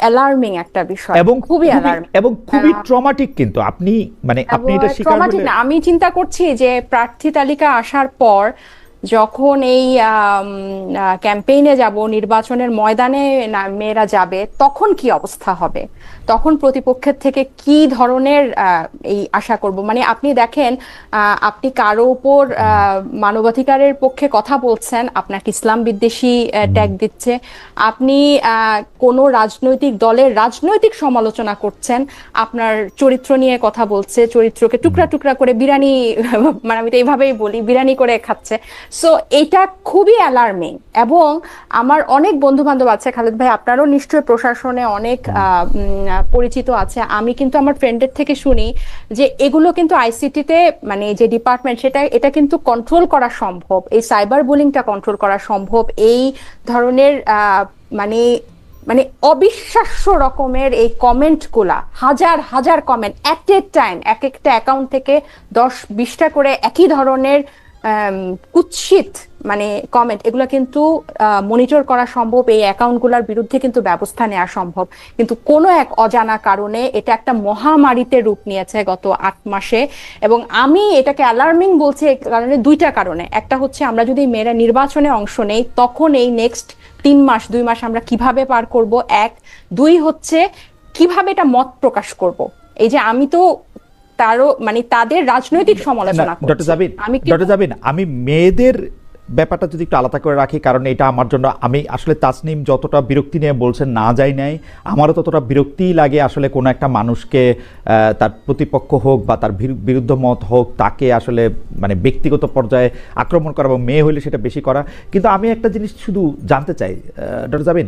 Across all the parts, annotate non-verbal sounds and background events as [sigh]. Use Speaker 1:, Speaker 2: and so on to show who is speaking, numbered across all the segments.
Speaker 1: Alarming একটা বিষয়।
Speaker 2: এবং
Speaker 1: খুবই অ্যালার্মিং
Speaker 2: এবং খুবই ট্রমাটিক কিন্তু। আপনি মানে আপনি এটা স্বীকার
Speaker 1: ট্রমাটিক না আমি চিন্তা করছি যে প্রার্থী তালিকা আসার পর যখন এই ক্যাম্পেইনে যাব নির্বাচনের ময়দানে মেয়েরা যাবে তখন কি অবস্থা হবে? তখন প্রতিপক্ষের থেকে কি ধরনের এই আশা করব? মানে আপনি দেখেন আপনি কারও উপর মানবাধিকারের পক্ষে কথা বলছেন আপনাকে ইসলাম বিদ্বেষী ট্যাগ দিচ্ছে আপনি কোনো রাজনৈতিক দলের রাজনৈতিক সমালোচনা করছেন আপনার চরিত্র নিয়ে কথা বলছে চরিত্রকে টুকরা টুকরা করে বিরানি [laughs] মানে আমি তো এইভাবেই বলি বিরানি করে খাচ্ছে। সো এটা খুবই অ্যালার্মিং এবং আমার অনেক বন্ধু বান্ধব আছে খালেদ ভাই আপনারও নিশ্চয়ই প্রশাসনে অনেক পরিচিত আছে। আমি কিন্তু আমার ফ্রেন্ডের থেকে শুনি যে এগুলো কিন্তু আইসিটিতে মানে যে ডিপার্টমেন্ট সেটা এটা কিন্তু কন্ট্রোল করা সম্ভব। এই সাইবার বুলিংটা কন্ট্রোল করা সম্ভব। এই ধরনের মানে মানে অবিশ্বাস্য রকমের এই কমেন্টগুলা হাজার হাজার কমেন্ট অ্যাট এ টাইম এক একটা অ্যাকাউন্ট থেকে দশ বিশটা করে একই ধরনের কুৎসিত মানে কমেন্ট এগুলো কিন্তু মনিটর করা সম্ভব, এই অ্যাকাউন্টগুলোর বিরুদ্ধে কিন্তু ব্যবস্থা নেওয়া সম্ভব। কিন্তু কোনো এক অজানা কারণে এটা একটা মহামারীতে রূপ নিয়েছে গত আট মাসে। এবং আমি এটাকে অ্যালার্মিং বলছি কারণে দুইটা কারণে। একটা হচ্ছে, আমরা যদি মেয়েরা নির্বাচনে অংশ নেই, তখন এই নেক্সট তিন মাস, দুই মাস আমরা কীভাবে পার করব? এক। দুই হচ্ছে, কীভাবে এটা মত প্রকাশ করব? এই যে আমি তো তারও মানে তাদের রাজনৈতিক সমালোচনা
Speaker 2: ডক্টর। জাবিন
Speaker 1: আমি কিন্তু-
Speaker 2: ডক্টর জাবিন আমি মেয়েদের ব্যাপারটা যদি একটু আলাদা করে রাখি কারণ এটা আমার জন্য আমি আসলে তাসনিম যতটা বিরক্তি নিয়ে বলছেন না যাই নাই আমারও ততটা বিরক্তিই লাগে আসলে কোনো একটা মানুষকে তার প্রতিপক্ষ হোক বা তার বিরু- বিরুদ্ধ মত হোক তাকে আসলে মানে ব্যক্তিগত পর্যায়ে আক্রমণ করা এবং মেয়ে হইলে সেটা বেশি করা কিন্তু আমি একটা জিনিস শুধু জানতে চাই ডক্টর জাবিন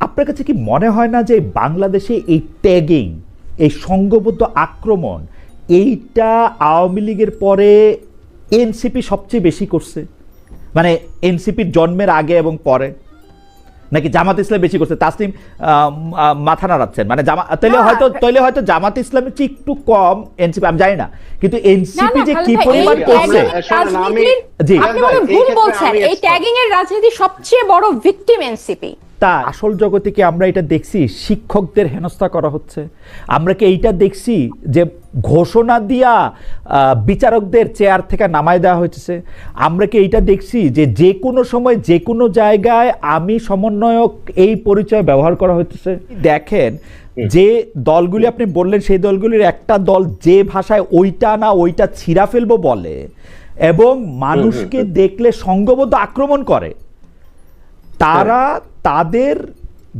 Speaker 2: আপনার কাছে কি মনে হয় না যে বাংলাদেশে এই ট্যাগিং এই সংঘবদ্ধ আক্রমণ এইটা আওয়ামী লীগের পরে এনসিপি সবচেয়ে বেশি করছে। মানে এনসিপির জন্মের আগে এবং পরে। নাকি জামাত ইসলাম বেশি করছে? তাসলিম মাথা নাড়াচ্ছেন। মানে জামা তাহলে
Speaker 1: না,
Speaker 2: হয়তো তাইলে হয়তো জামাত ইসলামের চেয়ে একটু কম এনসিপি আমি জানি না। কিন্তু এনসিপি যে কি পরিমাণ করছে
Speaker 1: রাজনীতির-
Speaker 2: জি।
Speaker 1: আপনি মনে ভুল বলছেন। এই ট্যাগিং এর রাজনীতি সবচেয়ে বড় ভিকটিম এনসিপি।
Speaker 2: তা আসল জগতে কি আমরা এটা দেখছি শিক্ষকদের হেনস্থা করা হচ্ছে। আমরা কি এইটা দেখছি যে ঘোষণা দিয়া বিচারকদের চেয়ার থেকে নামায় দেওয়া হয়েছে? আমরা কি এইটা দেখছি যে যে কোনো সময় যে কোনো জায়গায় আমি সমন্বয়ক এই পরিচয় ব্যবহার করা হচ্ছে দেখেন যে দলগুলি আপনি বললেন সেই দলগুলির একটা দল যে ভাষায় ওইটা না ওইটা ছিঁড়া ফেলব বলে এবং মানুষকে দেখলে সঙ্গবদ্ধ আক্রমণ করে। তারা তাদের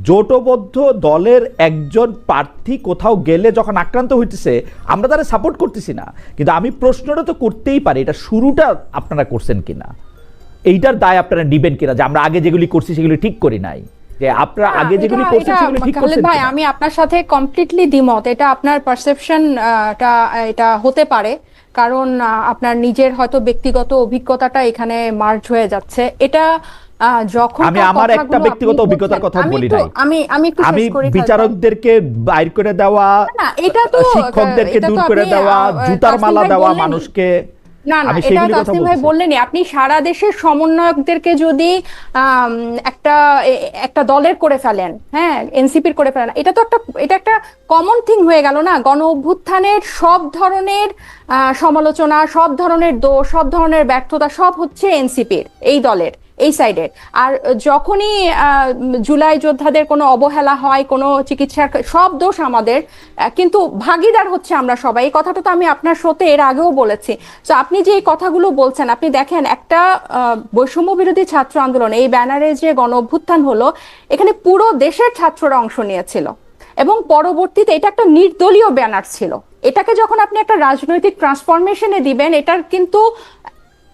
Speaker 2: জোটবদ্ধ দলের একজন প্রার্থী কোথাও গেলে যখন আক্রান্ত হইতেছে আমরা তারা সাপোর্ট করতেছি না। কিন্তু আমি প্রশ্নটা তো করতেই পারি এটা শুরুটা আপনারা করছেন কিনা? এইটার দায় আপনারা নিবেন কিনা যে আমরা আগে যেগুলি করছি সেগুলি ঠিক করি নাই? যে আপনারা আগে যেগুলি করছেন সেগুলি ঠিক করছেন
Speaker 1: ভাই আমি আপনার সাথে কমপ্লিটলি দ্বিমত। এটা আপনার পারসেপশন এটা হতে পারে। কারণ আপনার নিজের হয়তো ব্যক্তিগত অভিজ্ঞতাটা এখানে মার্জ হয়ে যাচ্ছে। এটা যখন
Speaker 2: আমি আমার একটা ব্যক্তিগত অভিজ্ঞতার কথা বলি নাই।
Speaker 1: আমি আমি একটু
Speaker 2: আমি বিচারকদেরকে বাইর করে দেওয়া
Speaker 1: না, এটা তো,
Speaker 2: শিক্ষকদেরকে দূর করে দেওয়া জুতার মালা দেওয়া মানুষকে
Speaker 1: না না এটা
Speaker 2: কথা
Speaker 1: ভাই বললেনই আপনি সারা দেশের সমন্বয়কদেরকে যদি একটা একটা দলের করে ফেলেন হ্যাঁ এনসিপির করে ফেলেন এটা তো একটা এটা একটা কমন থিং হয়ে গেল না গণ অভ্যুত্থানের সব ধরনের আহ, সমালোচনা সব ধরনের দোষ সব ধরনের ব্যর্থতা সব হচ্ছে এনসিপির এই দলের। এই সাইডের আর যখনই জুলাই যোদ্ধাদের কোনো অবহেলা হয়, কোনো চিকিৎসার সব দোষ আমাদের কিন্তু ভাগিদার হচ্ছে আমরা সবাই। এই কথাটা তো আমি আপনার সাথে এর আগেও বলেছি। তো আপনি যে এই কথাগুলো বলছেন, আপনি দেখেন একটা বৈষম্য বিরোধী ছাত্র আন্দোলন, এই ব্যানারে যে গণ অভ্যুত্থান হলো, এখানে পুরো দেশের ছাত্ররা অংশ নিয়েছিল। এবং পরবর্তীতে এটা একটা নির্দলীয় ব্যানার ছিল। এটাকে যখন আপনি একটা রাজনৈতিক ট্রান্সফরমেশনে দিবেন, এটার কিন্তু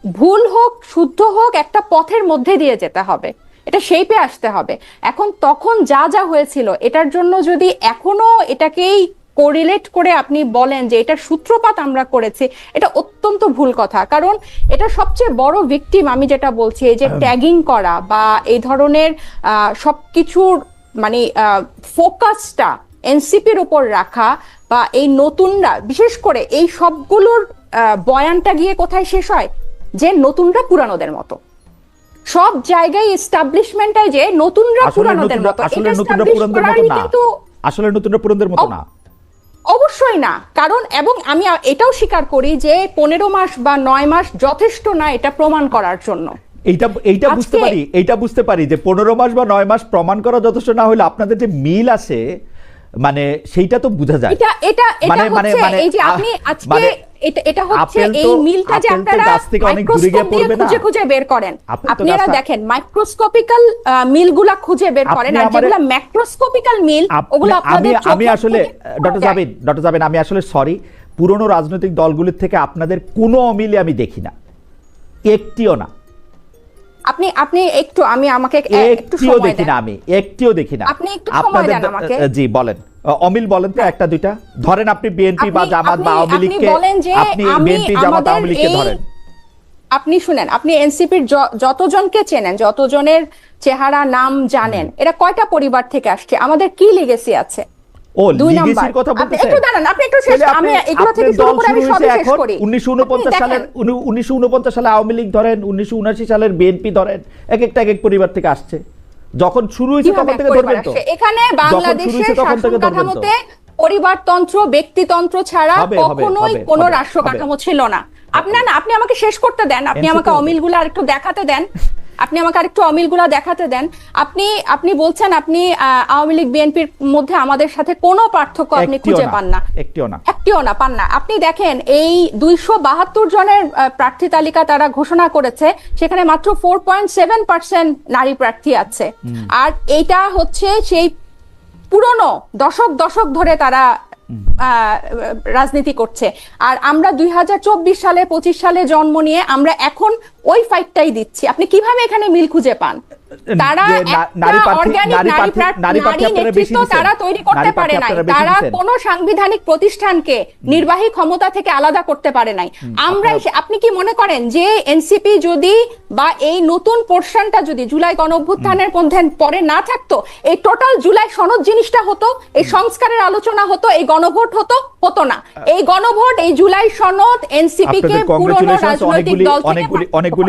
Speaker 1: ভুল হোক শুদ্ধ হোক একটা পথের মধ্যে দিয়ে যেতে হবে। এটা শেপে আসতে হবে। এখন তখন যা যা হয়েছিল এটার জন্য যদি এখনও এটাকেই কোরিলেট করে আপনি বলেন যে এটার সূত্রপাত আমরা করেছি এটা অত্যন্ত ভুল কথা। কারণ এটা সবচেয়ে বড় ভিকটিম আমি যেটা বলছি এই যে ট্যাগিং করা বা এই ধরনের সবকিছুর মানে ফোকাসটা এনসিপির উপর রাখা বা এই নতুনরা বিশেষ করে এই সবগুলোর বয়ানটা গিয়ে কোথায় শেষ হয়? যে নতুনরা পুরানোদের মতো। সব জায়গায় এস্টাবলিশমেন্টটাই যে নতুনরা পুরানোদের মতো।
Speaker 2: আসলে নতুনরা পুরানদের মতো না। আসলে নতুনরা পুরানদের মতো না।
Speaker 1: অবশ্যই না। কারণ এবং আমি এটাও স্বীকার করি যে পনেরো মাস বা নয় মাস যথেষ্ট না এটা প্রমাণ করার জন্য।
Speaker 2: এইটা এইটা বুঝতে পারি এইটা বুঝতে পারি যে পনেরো মাস বা নয় মাস প্রমাণ করা যথেষ্ট না হলে আপনাদের যে মিল আছে মানে সেইটা তো বোঝা যায়
Speaker 1: এটা এটা এটা
Speaker 2: মানে- মানে-
Speaker 1: হচ্ছে
Speaker 2: মানে,
Speaker 1: এই যে আপনি আজকে
Speaker 2: মানে
Speaker 1: এটা এটা হচ্ছে এই মিলটা যে আপনারা। খুঁজে খুঁজে বের করেন আপনারা দেখেন মাইক্রোস্কোপিক্যাল মিলগুলা খুঁজে বের করেন আর যেগুলা ম্যাক্রোস্কোপিক্যাল মিল ওগুলো আপনাদের
Speaker 2: আমি আসলে ডক্টর। জাবিন ডক্টর জাবিন আমি আসলে সরি পুরনো রাজনৈতিক দলগুলির থেকে আপনাদের কোনো অমিলে আমি দেখি না একটিও না
Speaker 1: আপনি আপনি একটু আমি আমাকে একটু সময়
Speaker 2: দেখি না আমি একটিও দেখি না।
Speaker 1: আপনি একটু সময় দেন আমাকে।
Speaker 2: জি বলেন। অমিল বলেন তো একটা দুইটা। ধরেন আপনি বিএনপি বা জামাত বা আওয়ামী লীগকে আপনি বিএনপি জামাত আওয়ামী লীগকে ধরেন।
Speaker 1: আপনি শুনেন আপনি এনসিপির যতজনকে চেনেন যতজনের চেহারা নাম জানেন এরা কয়টা পরিবার থেকে আসছে? আমাদের কি লিগেসি আছে?
Speaker 2: ও লিগেসির কথা
Speaker 1: আপনি একটু দাঁড়ান, আপনি একটু শেষ- আমি এগুলো থেকে শুরু করে আমি সবই শেষ করি।
Speaker 2: 1949 সালের 1949 সালে আওয়ামী লীগ ধরেন 1979 সালের বিএনপি ধরেন এক একটা এক এক পরিবার থেকে আসছে। যখন শুরু হয়েছে তখন থেকে ধরবেন তো?
Speaker 1: এখানে বাংলাদেশের শাসন কাঠামোতে পরিবারতন্ত্র ব্যক্তিতন্ত্র ছাড়া কখনোই কোনো রাষ্ট্র কাঠামো ছিল না। আপনার আপনি আমাকে শেষ করতে দেন। আপনি আমাকে। অমিলগুলো আরেকটু দেখাতে দেন। আপনি আমাকে আরেকটু অমিলগুলো দেখাতে দেন। আপনি আপনি বলছেন আপনি আওয়ামী লীগ বিএনপির মধ্যে আমাদের সাথে কোনো পার্থক্য আপনি খুঁজে পান না।
Speaker 2: একটিও না।
Speaker 1: একটিও না পান না। আপনি দেখেন এই দুইশো বাহাত্তর জনের প্রার্থী তালিকা তারা ঘোষণা করেছে সেখানে মাত্র ফোর পয়েন্ট সেভেন পার্সেন্ট নারী প্রার্থী আছে। আর এইটা হচ্ছে সেই পুরনো দশক দশক ধরে তারা রাজনীতি করছে। আর আমরা দুই হাজার চব্বিশ সালে, পঁচিশ সালে জন্ম নিয়ে আমরা এখন ওই ফাইটটাই দিচ্ছি। আপনি কীভাবে এখানে মিল খুঁজে পান? তারা
Speaker 2: নারী নারী।
Speaker 1: তারা তৈরি করতে পারে নাই। তারা। কোন সাংবিধানিক প্রতিষ্ঠানকে নির্বাহী ক্ষমতা থেকে আলাদা করতে পারে নাই। আমরা আপনি কি মনে করেন যে এনসিপি যদি বা এই নতুন পোর্শনটা যদি জুলাই গণ অভ্যুত্থানের মধ্যে পরে না থাকতো এই টোটাল জুলাই সনদ জিনিসটা হতো এই সংস্কারের আলোচনা হতো এই গণভোট হতো হতো না। এই গণভোট এই জুলাই সনদ এনসিপি কে পুরনো রাজনৈতিক দল থেকে
Speaker 2: অনেকগুলি-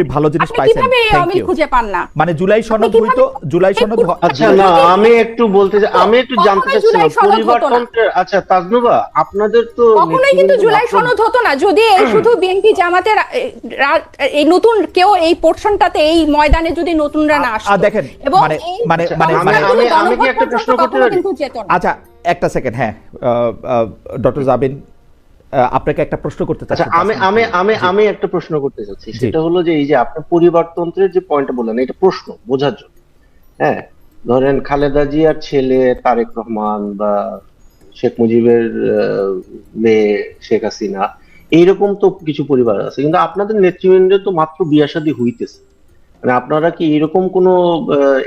Speaker 2: ভালো জিনিস পাইছেন।
Speaker 1: কীভাবে অমিল খুঁজে পান না?
Speaker 2: মানে জুলাই সনদ হইতো জুলাই সনদ
Speaker 1: এই
Speaker 3: আচ্ছা না আমি একটু বলতে চাই আমি একটু জানতে চাচ্ছিলাম
Speaker 1: সনদ।
Speaker 3: পরিবারতন্ত্রের আচ্ছা তাজনুবা আপনাদের তো
Speaker 1: কখনোই কিন্তু জুলাই সনদ হতো না যদি এই শুধু বিএনপি জামাতের এই নতুন কেউ এই পোর্শনটাতে এই ময়দানে যদি নতুনরা না আসতো
Speaker 2: দেখেন,
Speaker 1: এবং
Speaker 2: মানে- মানে- মানে-
Speaker 3: আমি- আমি- কি একটা প্রশ্ন করতে।
Speaker 2: আচ্ছা একটা সেকেন্ড হ্যাঁ ডক্টর জাবিন আপনাকে একটা প্রশ্ন করতে
Speaker 3: আচ্ছা
Speaker 2: চাচ্ছি
Speaker 3: আমি আমি আমি আমি একটা প্রশ্ন করতে চাচ্ছি। সেটা হলো যে এই যে আপনি পরিবারতন্ত্রের যে পয়েন্টটা বললেন এটা প্রশ্ন বোঝার জন্য। হ্যাঁ? ধরেন খালেদা জিয়ার ছেলে তারেক রহমান বা শেখ মুজিবের মেয়ে শেখ হাসিনা এইরকম তো কিছু পরিবার আছে। কিন্তু আপনাদের নেতৃবৃন্দের তো মাত্র বিয়া শাদী হইতেছে। মানে আপনারা কি এরকম কোন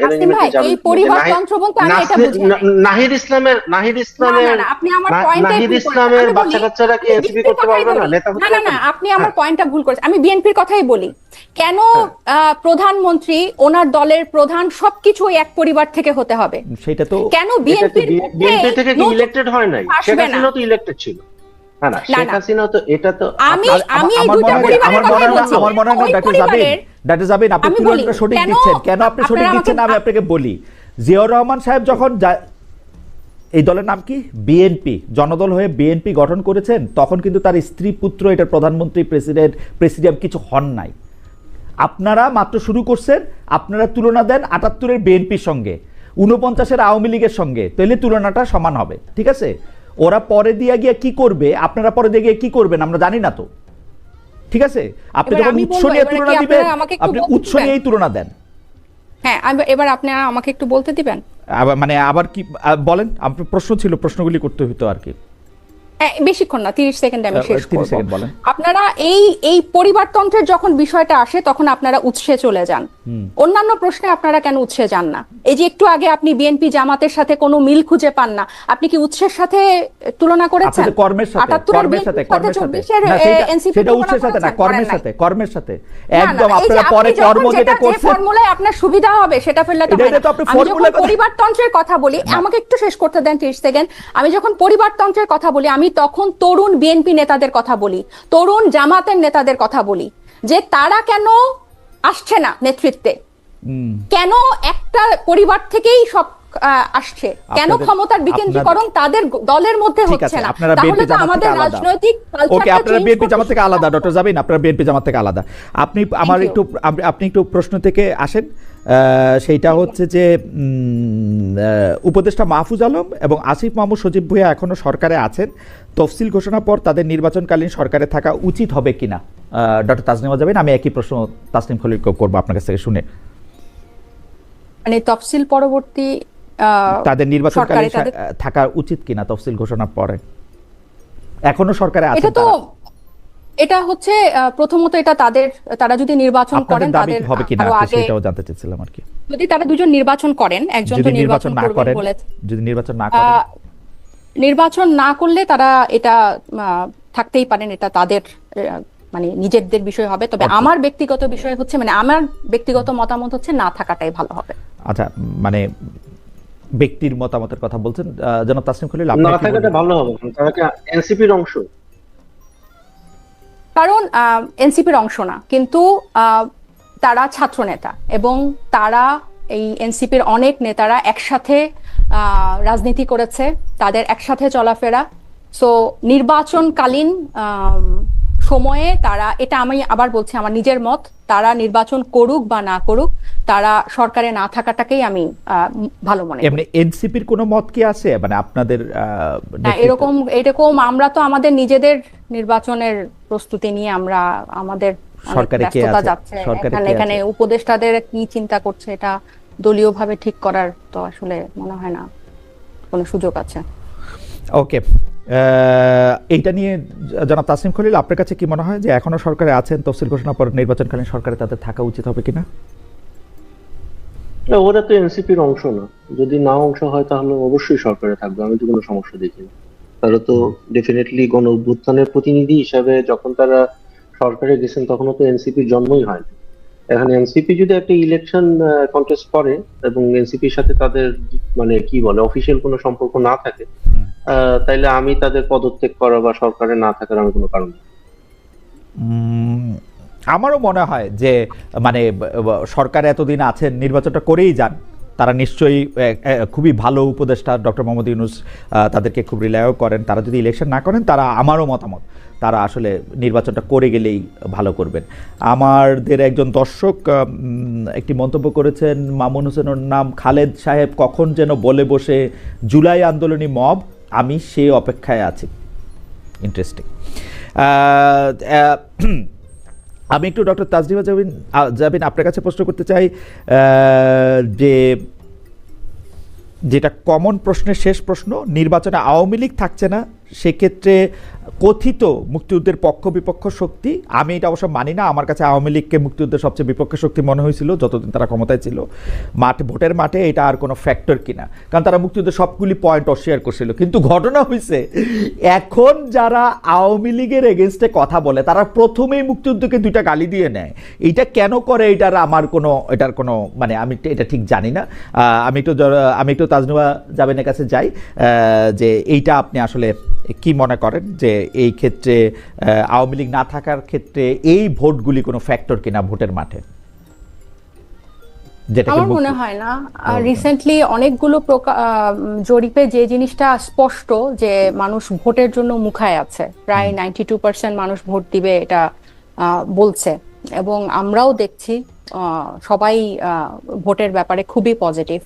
Speaker 1: আসিফ ভাই, এই পরিবারতন্ত্র বলতে আমি এটা বুঝি নাই।
Speaker 3: ইসলামের নাহিদ
Speaker 1: না,
Speaker 3: ইসলামের
Speaker 1: না, না, আপনি আমার
Speaker 3: না-
Speaker 1: পয়েন্টে
Speaker 3: ইসলামের বাচ্চা কাচ্চারা কি এনসিপি করতে পারবে না? নেতা হতে
Speaker 1: না না? আপনি আমার
Speaker 3: হ্যাঁ।
Speaker 1: পয়েন্টটা ভুল করেছেন। আমি বিএনপির কথাই বলি। কেন আহ, প্রধানমন্ত্রী ওনার দলের প্রধান সবকিছু এক পরিবার থেকে হতে হবে।
Speaker 2: সেটা তো
Speaker 1: কেন বিএনপির
Speaker 3: বিএনপি থেকে কি ইলেক্টেড হয় নাই?
Speaker 1: আসবে
Speaker 3: তো ইলেক্টেড ছিল। না না শেখ হাসিনা তো এটা তো
Speaker 1: আমি আমি এই
Speaker 2: আমার
Speaker 1: দুইটা পরিবারের
Speaker 2: আমার
Speaker 1: কথাই
Speaker 2: না-
Speaker 1: বলছি।
Speaker 2: আমার মনে হয় না
Speaker 1: ওই
Speaker 2: ডাক্তার জাবিন
Speaker 1: পরিবারের
Speaker 2: ডাক্তার আপনি তুলনাটা সঠিক দিচ্ছেন? কেন আপনি সঠিক দিচ্ছেন আমি আপনাকে বলি। জিয়াউর রহমান সাহেব যখন এই দলের নাম কি? বিএনপি। জনদল হয়ে বিএনপি গঠন করেছেন তখন কিন্তু তার স্ত্রী পুত্র এটার প্রধানমন্ত্রী প্রেসিডেন্ট প্রেসিডিয়াম কিছু হন নাই। আপনারা মাত্র শুরু করছেন আপনারা তুলনা দেন আটাত্তরের বিএনপির সঙ্গে উনপঞ্চাশের আওয়ামী লীগের সঙ্গে তাহলে তুলনাটা সমান হবে ঠিক আছে? ওরা পরে দিয়ে গিয়ে কি করবে? আপনারা পরে দিয়ে গিয়ে কি করবেন? আমরা জানি না তো। ঠিক আছে? আপনি যখন উৎস নিয়ে তুলনা দিবেন
Speaker 1: আমাকে
Speaker 2: আপনি উৎস নিয়েই তুলনা দেন।
Speaker 1: হ্যাঁ এবার আপনি আমাকে একটু বলতে দিবেন?
Speaker 2: মানে আবার কি বলেন প্রশ্ন ছিল প্রশ্নগুলি করতে হইতো আর কি।
Speaker 1: বেশিক্ষণ না তিরিশ সেকেন্ডে আমি শেষ
Speaker 2: 30
Speaker 1: করব। আপনারা এই এই পরিবারতন্ত্রের যখন বিষয়টা আসে তখন আপনারা উৎসে চলে যান। অন্যান্য প্রশ্নে আপনারা কেন উৎসে যান না? এই যে একটু আগে আপনি বিএনপি জামাতের সাথে কোনো মিল খুঁজে পান না আপনি কি উৎসের সাথে তুলনা করেছেন?
Speaker 2: কর্মের সাথে কর্মের সাথে কর্মের সাথে।
Speaker 1: 24 এর,
Speaker 2: না,
Speaker 1: এ,
Speaker 2: সেটা-
Speaker 1: NCP
Speaker 2: সেটা
Speaker 1: তুলনা
Speaker 2: উৎসের সাথে না কর্মের সাথে কর্মের একদম আপনারা পরে কর্ম যেটা করছেন
Speaker 1: ফর্মুলায় আপনার সুবিধা হবে সেটা ফেললে তো
Speaker 2: এটা- তো আপনি
Speaker 1: পরিবারতন্ত্রের কথা বলি আমাকে একটু শেষ করতে দেন 30 সেকেন্ড। আমি যখন পরিবারতন্ত্রের কথা বলি আমি তখন তরুণ বিএনপি নেতাদের কথা বলি তরুণ জামাতের নেতাদের কথা বলি যে তারা কেন আসছে না নেতৃত্বে? কেন একটা পরিবার থেকেই সব আসছে? কেন ক্ষমতার বিকেন্দ্রীকরণ তাদের দলের মধ্যে হচ্ছে না? তাহলে তো আমাদের রাজনৈতিক
Speaker 2: ওকে আপনারা বিএনপি জামাত থেকে আলাদা ডক্টর যাবেন আপনারা বিএনপি জামাত থেকে আলাদা। আপনি আমার একটু আপনি একটু প্রশ্ন থেকে আসেন। সেইটা হচ্ছে যে উপদেষ্টা মাহফুজ আলম এবং আসিফ মাহমুদ সজীব ভুঁইয়া এখনও সরকারে আছেন। তফসিল ঘোষণার পর তাদের নির্বাচনকালীন সরকারে থাকা উচিত হবে কিনা? ডক্টর তাসনিমা যাবেন আমি একই প্রশ্ন তাসনিম খলিল করব আপনার কাছ থেকে শুনে।
Speaker 1: মানে তফসিল পরবর্তী
Speaker 2: তাদের নির্বাচনকালীন থাকা উচিত কিনা তফসিল ঘোষণার পরে? এখনও সরকারে আছেন
Speaker 1: এটা তো। এটা হচ্ছে আহ, প্রথমত এটা তাদের তারা যদি নির্বাচন করেন তাদের
Speaker 2: হবে কিনা সেটাও জানতে চাচ্ছিলাম আর কি।
Speaker 1: যদি তারা দুজন নির্বাচন করেন একজন তো
Speaker 2: নির্বাচন না
Speaker 1: করবেন
Speaker 2: করেন যদি নির্বাচন না করেন
Speaker 1: নির্বাচন না করলে তারা এটা থাকতেই পারেন এটা তাদের মানে নিজেদের বিষয় হবে। তবে। আমার ব্যক্তিগত বিষয় হচ্ছে মানে আমার ব্যক্তিগত মতামত হচ্ছে না থাকাটাই ভালো হবে।
Speaker 2: আচ্ছা মানে ব্যক্তির মতামতের কথা বলছেন জনাব তাসনিম খলিল আপনি
Speaker 3: না থাকাটা ভালো হবে তারা কি এনসিপির অংশ।
Speaker 1: কারণ এনসিপির অংশ না, কিন্তু তারা ছাত্র নেতা এবং তারা এই এনসিপির অনেক নেতারা একসাথে রাজনীতি করেছে, তাদের একসাথে চলাফেরা। সো, নির্বাচনকালীন সময়ে তারা এটা আমি আবার বলছি আমার নিজের মত তারা নির্বাচন করুক বা না করুক তারা সরকারে না থাকাটাকেই আমি ভালো মনে করি।
Speaker 2: এমনি এনসিপির কোনো মত কি আছে? মানে আপনাদের
Speaker 1: এরকম এরকম আমরা তো আমাদের নিজেদের নির্বাচনের প্রস্তুতি নিয়ে আমরা আমাদের
Speaker 2: সরকারে কে আছে?
Speaker 1: এখানে উপদেষ্টাদের কি চিন্তা করছে এটা দলীয়ভাবে ঠিক করার তো আসলে মনে হয় না কোনো সুযোগ আছে।
Speaker 2: ওকে। এইটা নিয়ে জনাব তাসনিম খলিল আপনার কাছে কি মনে হয় যে এখনও সরকারে আছেন তফসিল ঘোষণা পর নির্বাচনকালীন সরকারে তাদের থাকা উচিত হবে কিনা?
Speaker 3: না, ওরা তো এনসিপির অংশ না। যদি না অংশ হয় তাহলে অবশ্যই সরকারে থাকবে। আমি তো কোনো সমস্যা দেখি না। তারা তো ডেফিনেটলি গণ অভ্যুত্থানের প্রতিনিধি হিসাবে যখন তারা সরকারে গেছেন তখনও তো এনসিপির জন্মই হয়নি। এখন এনসিপি যদি একটা ইলেকশন কন্টেস্ট করে এবং এনসিপির সাথে তাদের মানে কি বলে অফিসিয়াল কোনো সম্পর্ক না থাকে তাইলে আমি তাদের পদত্যাগ করা বা সরকারে না থাকার আমি কোনো কারণ
Speaker 2: আমারও মনে হয় যে মানে সরকার এতদিন আছেন, নির্বাচনটা করেই যান, তারা নিশ্চয়ই খুবই ভালো উপদেষ্টা ডক্টর মোহাম্মদ ইউনুস তাদেরকে খুব রিলায়ও করেন, তারা যদি ইলেকশন না করেন, তারা আমারও মতামত, তারা আসলে নির্বাচনটা করে গেলেই ভালো করবেন। আমাদের একজন দর্শক একটি মন্তব্য করেছেন, মামুন হোসেনের নাম খালেদ সাহেব, কখন যেন বলে বসে, জুলাই আন্দোলনী মব আমি সে অপেক্ষায় আছি। ইন্টারেস্টিং [clears throat] আমি একটু ডক্টর তাজরিমা জাবিন জাবিন আপনার কাছে প্রশ্ন করতে চাই যে যেটা কমন প্রশ্নের শেষ প্রশ্ন, নির্বাচনে আওয়ামী লীগ থাকছে না সেক্ষেত্রে কথিত মুক্তিযুদ্ধের পক্ষ বিপক্ষ শক্তি, আমি এটা অবশ্য মানি না, আমার কাছে আওয়ামী লীগকে মুক্তিযুদ্ধের সবচেয়ে বিপক্ষ শক্তি মনে হয়েছিল, যতদিন তারা ক্ষমতায় ছিল। মাঠ, ভোটের মাঠে এটা আর কোনো ফ্যাক্টর কিনা। কারণ তারা মুক্তিযুদ্ধের সবগুলি পয়েন্ট অস্বীকার করছিল। কিন্তু ঘটনা হয়েছে এখন যারা আওয়ামী লীগের এগেনস্টে কথা বলে, তারা প্রথমেই মুক্তিযুদ্ধকে দুইটা গালি দিয়ে নেয়। এইটা কেন করে, এটার আমার কোনো, এটার কোনো মানে আমি এটা ঠিক জানি না। আমি একটু আমি একটু তাজনুয়া জাবেনের কাছে যাই যে এইটা আপনি আসলে কি মনে করেন যে এই ক্ষেত্রে আওয়ামী লীগ না থাকার ক্ষেত্রে এই ভোটগুলি কোনো ফ্যাক্টর কিনা ভোটের মাঠে?
Speaker 1: আমার মনে হয় না। রিসেন্টলি অনেকগুলো জরিপে যে জিনিসটা স্পষ্ট যে মানুষ ভোটের জন্য মুখায় আছে প্রায় নাইনটি টু পার্সেন্ট মানুষ ভোট দিবে এটা বলছে। এবং আমরাও দেখছি সবাই ভোটের ব্যাপারে খুবই পজিটিভ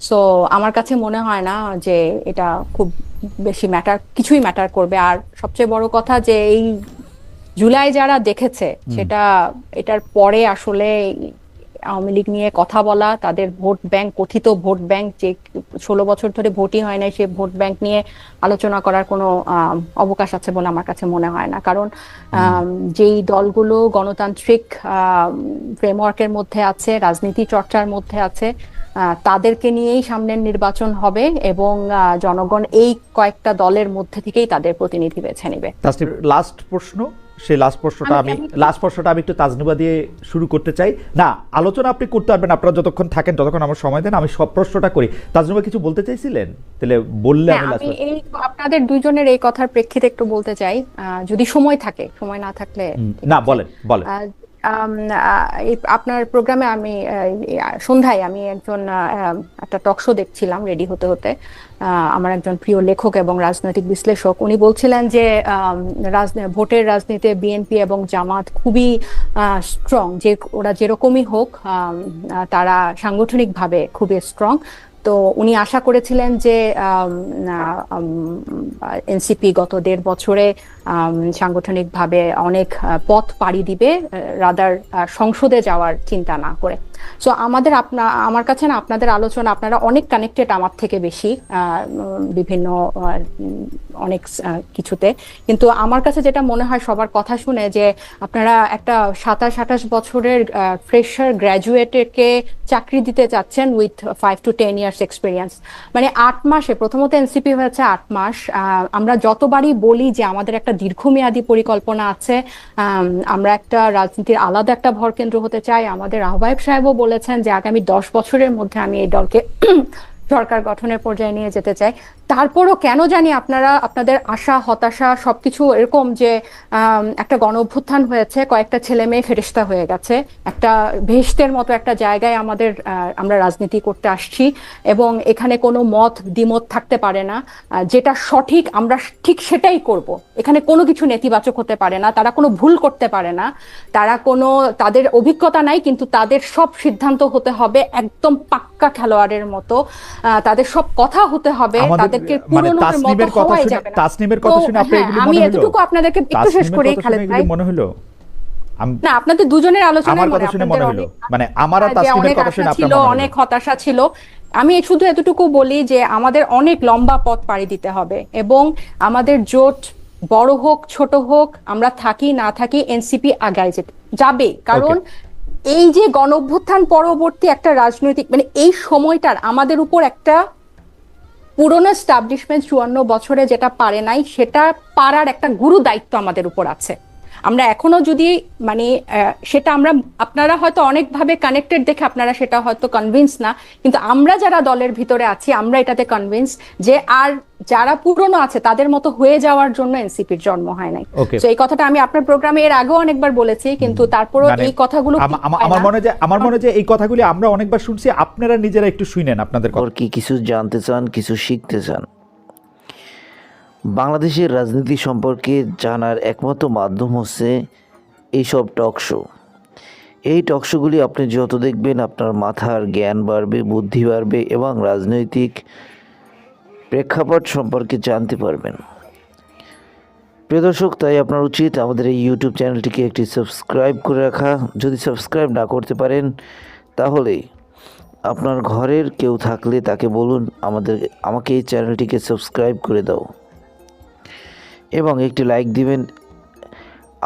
Speaker 1: সো আমার কাছে মনে হয় না যে এটা খুব বেশি ম্যাটার কিছুই ম্যাটার করবে। আর সবচেয়ে বড় কথা যে এই জুলাই যারা দেখেছে সেটা এটার পরে আসলে আওয়ামী লীগ নিয়ে কথা বলা তাদের ভোট ব্যাংক কথিত ভোট ব্যাংক যে ষোলো বছর ধরে ভোটই হয় নাই সে ভোট ব্যাংক নিয়ে আলোচনা করার কোনো অবকাশ আছে বলে আমার কাছে মনে হয় না। কারণ যেই দলগুলো গণতান্ত্রিক ফ্রেমওয়ার্কের মধ্যে আছে রাজনীতি চর্চার মধ্যে আছে তাদেরকে নিয়েই সামনের নির্বাচন হবে এবং আহ, জনগণ এই কয়েকটা দলের মধ্যে থেকেই তাদের প্রতিনিধি বেছে নেবে।
Speaker 2: লাস্ট প্রশ্ন সেই লাস্ট প্রশ্নটা আমি লাস্ট প্রশ্নটা আমি একটু তাজনিবা দিয়ে শুরু করতে চাই। না আলোচনা আপনি করতে পারবেন আপনারা যতক্ষণ থাকেন ততক্ষণ আমার সময় দেন আমি সব প্রশ্নটা করি। তাজনিবা কিছু বলতে চাইছিলেন? তাহলে বললে
Speaker 1: হ্যাঁ
Speaker 2: আমি
Speaker 1: আমি এই আপনাদের দুইজনের এই কথার প্রেক্ষিতে একটু বলতে চাই। আহ, যদি সময় থাকে সময় না থাকলে
Speaker 2: না বলেন বলেন।
Speaker 1: আপনার প্রোগ্রামে আমি সন্ধ্যায় আমি একজন একটা টক শো দেখছিলাম রেডি হতে হতে। আমার একজন প্রিয় লেখক এবং রাজনৈতিক বিশ্লেষক। উনি বলছিলেন যে ভোটের রাজনীতিতে বিএনপি এবং জামাত খুবই স্ট্রং যে, ওরা যেরকমই হোক তারা সাংগঠনিকভাবে খুবই স্ট্রং তো উনি আশা করেছিলেন যে এনসিপি গত দেড় বছরে সাংগঠনিকভাবে অনেক পথ পাড়ি দিবে রাদার সংসদে যাওয়ার চিন্তা না করে। সো আমাদের আপনা, আমার কাছে না আপনাদের আলোচনা, আপনারা অনেক কানেক্টেড আমার থেকে বেশি বিভিন্ন অনেক কিছুতে। কিন্তু আমার কাছে যেটা মনে হয় সবার কথা শুনে যে আপনারা একটা সাতাশ, আঠাশ বছরের ফ্রেশার গ্র্যাজুয়েটকে চাকরি দিতে চাচ্ছেন with five to ten years experience মানে আট মাসে, প্রথমত এনসিপি হয়েছে আট মাস আমরা যতবারই বলি যে আমাদের একটা দীর্ঘমেয়াদী পরিকল্পনা আছে আমরা একটা রাজনীতির আলাদা একটা ভরকেন্দ্র হতে চাই, আমাদের আহ্বায়ক সাহেবও বলেছেন যে আগামী দশ বছরের মধ্যে আমি এই দলকে [clears throat] সরকার গঠনের পর্যায়ে নিয়ে যেতে চাই। তারপরও কেন জানি আপনারা আপনাদের আশা হতাশা সবকিছু এরকম যে একটা গণ অভ্যুত্থান হয়েছে কয়েকটা ছেলে মেয়ে ফেরিস্তা হয়ে গেছে একটা ভেস্তের মতো একটা জায়গায় আমাদের আমরা রাজনীতি করতে আসছি এবং এখানে কোনো মত দ্বিমত থাকতে পারে না যেটা সঠিক আমরা ঠিক সেটাই করব। এখানে কোনো কিছু নেতিবাচক হতে পারে না তারা কোনো ভুল করতে পারে না তারা কোনো তাদের অভিজ্ঞতা নাই কিন্তু তাদের সব সিদ্ধান্ত হতে হবে একদম পাক্কা খেলোয়াড়ের মতো আহ, তাদের সব কথা হতে হবে
Speaker 4: আমাদের-
Speaker 1: তাদেরকে
Speaker 4: মানে
Speaker 1: মতো
Speaker 4: তাসনিমের কথা
Speaker 1: হওয়াই
Speaker 4: শুনে-
Speaker 1: যাবে না।
Speaker 4: তাসনিমের কথা শুনে আপনার
Speaker 1: হ্যাঁ,
Speaker 4: এগুলি
Speaker 1: আমি এতটুকু আপনাদেরকে একটু শেষ করি খালেদ ভাই।
Speaker 4: মনে হলো?
Speaker 1: না আপনাদের দুজনের আলোচনা
Speaker 4: আমার কথা শুনে মনে হলো? মানে আমার আর তাসনিমের কথা শুনে আপনার মনে
Speaker 1: অনেক হতাশা ছিল। আমি শুধু এতটুকু বলি যে আমাদের অনেক লম্বা পথ পাড়ি দিতে হবে এবং আমাদের জোট বড় হোক ছোট হোক আমরা থাকি না থাকি এনসিপি আগায় যেতে যাবে। কারণ এই যে গণ অভ্যুত্থান পরবর্তী একটা রাজনৈতিক মানে এই সময়টার আমাদের উপর একটা পুরনো স্টাবলিশমেন্ট চুয়ান্ন বছরে যেটা পারে নাই, সেটা পারার একটা গুরু দায়িত্ব আমাদের উপর আছে। আমরা এখনও যদি মানে আহ, সেটা আমরা আপনারা হয়তো অনেকভাবে কানেক্টেড দেখে আপনারা সেটা হয়তো কনভিন্স না কিন্তু আমরা যারা দলের ভিতরে আছি আমরা এটাতে কনভিন্স যে আর যারা পুরনো আছে তাদের মতো হয়ে যাওয়ার জন্য এনসিপির জন্ম হয় নাই। তো এই কথাটা আমি আপনার প্রোগ্রামে এর আগেও অনেকবার বলেছি কিন্তু তারপরও
Speaker 4: মানে
Speaker 1: এই কথাগুলো
Speaker 4: আমার মনে যে আমার মনে হয় যে এই কথাগুলি আমরা অনেকবার শুনছি আপনারা নিজেরা একটু শুনেন আপনাদের কথা।
Speaker 2: কি কিছু জানতে চান কিছু শিখতে চান? বাংলাদেশের রাজনীতি সম্পর্কে জানার একমাত্র মাধ্যম হচ্ছে এইসব টক শো। এই টক শোগুলি আপনি যত দেখবেন আপনার মাথার জ্ঞান বাড়বে, বুদ্ধি বাড়বে এবং রাজনৈতিক প্রেক্ষাপট সম্পর্কে জানতে পারবেন। প্রিয় দর্শক, তাই আপনার উচিত আমাদের এই ইউটিউব চ্যানেলটিকে একটি সাবস্ক্রাইব করে রাখা। যদি সাবস্ক্রাইব না করতে পারেন, তাহলে আপনার ঘরের কেউ থাকলে তাকে বলুন, আমাদের, আমাকে এই চ্যানেলটিকে সাবস্ক্রাইব করে দাও। এবং একটি লাইক দিবেন।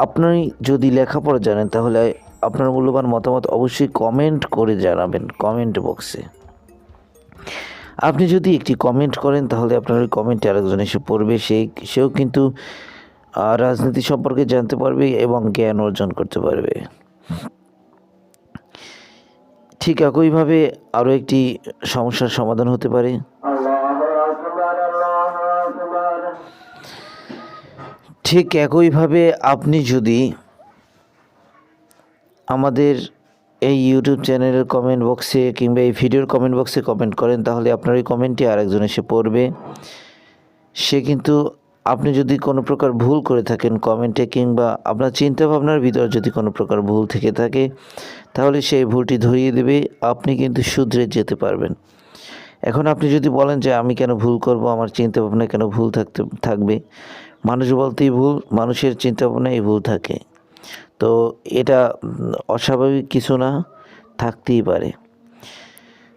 Speaker 2: আপনি যদি লেখাপড়া জানেন, তাহলে আপনার মূল্যবান মতামত অবশ্যই কমেন্ট করে জানাবেন কমেন্ট বক্সে আপনি যদি একটি কমেন্ট করেন, তাহলে আপনার ওই কমেন্টে আরেকজন এসে পড়বে সেই সেও কিন্তু রাজনীতি সম্পর্কে জানতে পারবে এবং জ্ঞান অর্জন করতে পারবে। ঠিক একইভাবে আরও একটি সমস্যার সমাধান হতে পারে। ঠিক একইভাবে আপনি যদি আমাদের এই ইউটিউব চ্যানেলের কমেন্ট বক্সে কিংবা এই ভিডিওর কমেন্ট বক্সে কমেন্ট করেন, তাহলে আপনার এই কমেন্টটি আরেকজন এসে পড়বে। সে কিন্তু আপনি যদি কোনো প্রকার ভুল করে থাকেন কমেন্টে কিংবা আপনার চিন্তা ভাবনার ভিতর যদি কোনো প্রকার ভুল থেকে থাকে, তাহলে সেই ভুলটি ধরিয়ে দেবে, আপনি কিন্তু শুধরে যেতে পারবেন। এখন আপনি যদি বলেন যে আমি কেন ভুল করব, আমার চিন্তা ভাবনা কেন ভুল থাকতে, থাকবে মানুষ বলতেই ভুল, মানুষের চিন্তা ভাবনাই ভুল থাকে। তো এটা অস্বাভাবিক কিছু না, থাকতেই পারে।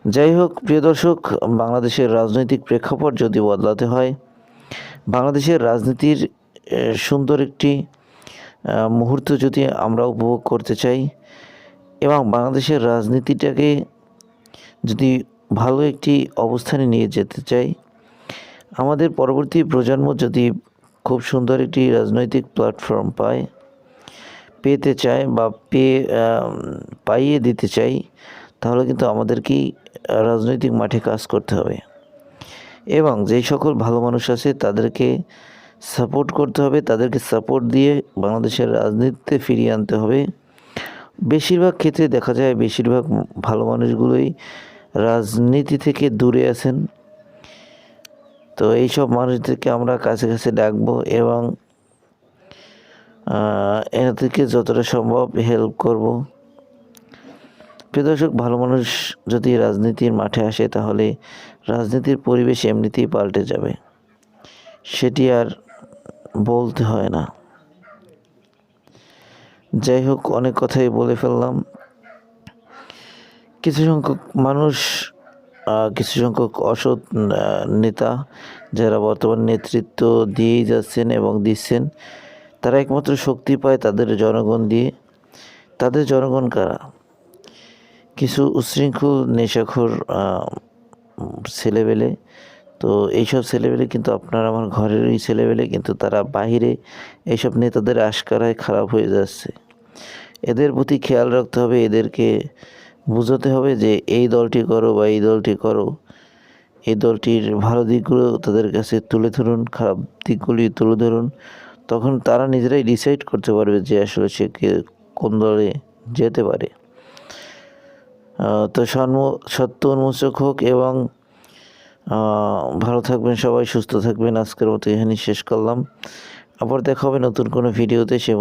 Speaker 2: যাই হোক, প্রিয় দর্শক, বাংলাদেশের রাজনৈতিক প্রেক্ষাপট যদি বদলাতে হয়, বাংলাদেশের রাজনীতির সুন্দর একটি মুহূর্ত যদি আমরা উপভোগ করতে চাই এবং বাংলাদেশের রাজনীতিটাকে যদি ভালো একটি অবস্থানে নিয়ে যেতে চাই, আমাদের পরবর্তী প্রজন্ম যদি খুব সুন্দর একটি রাজনৈতিক প্ল্যাটফর্ম পায়। পেতে চায় বা পেয়ে পাইয়ে দিতে চাই তাহলে কিন্তু আমাদেরকেই রাজনৈতিক মাঠে কাজ করতে হবে। এবং যেই সকল ভালো মানুষ আছে, তাদেরকে সাপোর্ট করতে হবে, তাদেরকে সাপোর্ট দিয়ে বাংলাদেশের রাজনীতিতে ফিরিয়ে আনতে হবে। বেশিরভাগ ক্ষেত্রে দেখা যায়, বেশিরভাগ ভালো মানুষগুলোই রাজনীতি থেকে দূরে আছেন। তো এইসব মানুষদেরকে আমরা কাছে কাছে ডাকবো এবং এনাদেরকে যতটা সম্ভব হেল্প করব। প্রিয় দর্শক, ভালো মানুষ যদি রাজনীতির মাঠে আসে তাহলে রাজনীতির পরিবেশ এমনিতেই পাল্টে যাবে। সেটি আর বলতে হয় না। যাই হোক, অনেক কথাই বলে ফেললাম। কিছু সংখ্যক মানুষ কিছু সংখ্যক অসৎ নেতা যারা বর্তমান নেতৃত্ব দিয়েই যাচ্ছেন এবং দিচ্ছেন, তারা একমাত্র শক্তি পায় তাদের জনগণ দিয়ে। তাদের জনগণ কারা? কিছু উচ্ছৃঙ্খল, নেশাখোর ছেলেবেলে। তো এইসব ছেলেবেলে কিন্তু আপনার আমার ঘরেরই ছেলেবেলে, কিন্তু তারা বাইরে এইসব নেতাদের আশকারায় খারাপ হয়ে যাচ্ছে। এদের প্রতি খেয়াল রাখতে হবে, এদেরকে বোঝাতে হবে যে এই দলটি করো বা এই দলটি করো। এই দলটির ভালো দিকগুলো তাদের কাছে তুলে ধরুন, খারাপ দিকগুলি তুলে ধরুন। তখন তারা নিজেরাই ডিসাইড করতে পারবে যে আসলে সে কে, কোন দলে যেতে পারে। তো সন্ম, সত্য উন্মোচক হোক এবং ভালো থাকবেন সবাই, সুস্থ থাকবেন। আজকের মতো এখানেই শেষ করলাম। আবার দেখা হবে নতুন কোনো ভিডিওতে। সে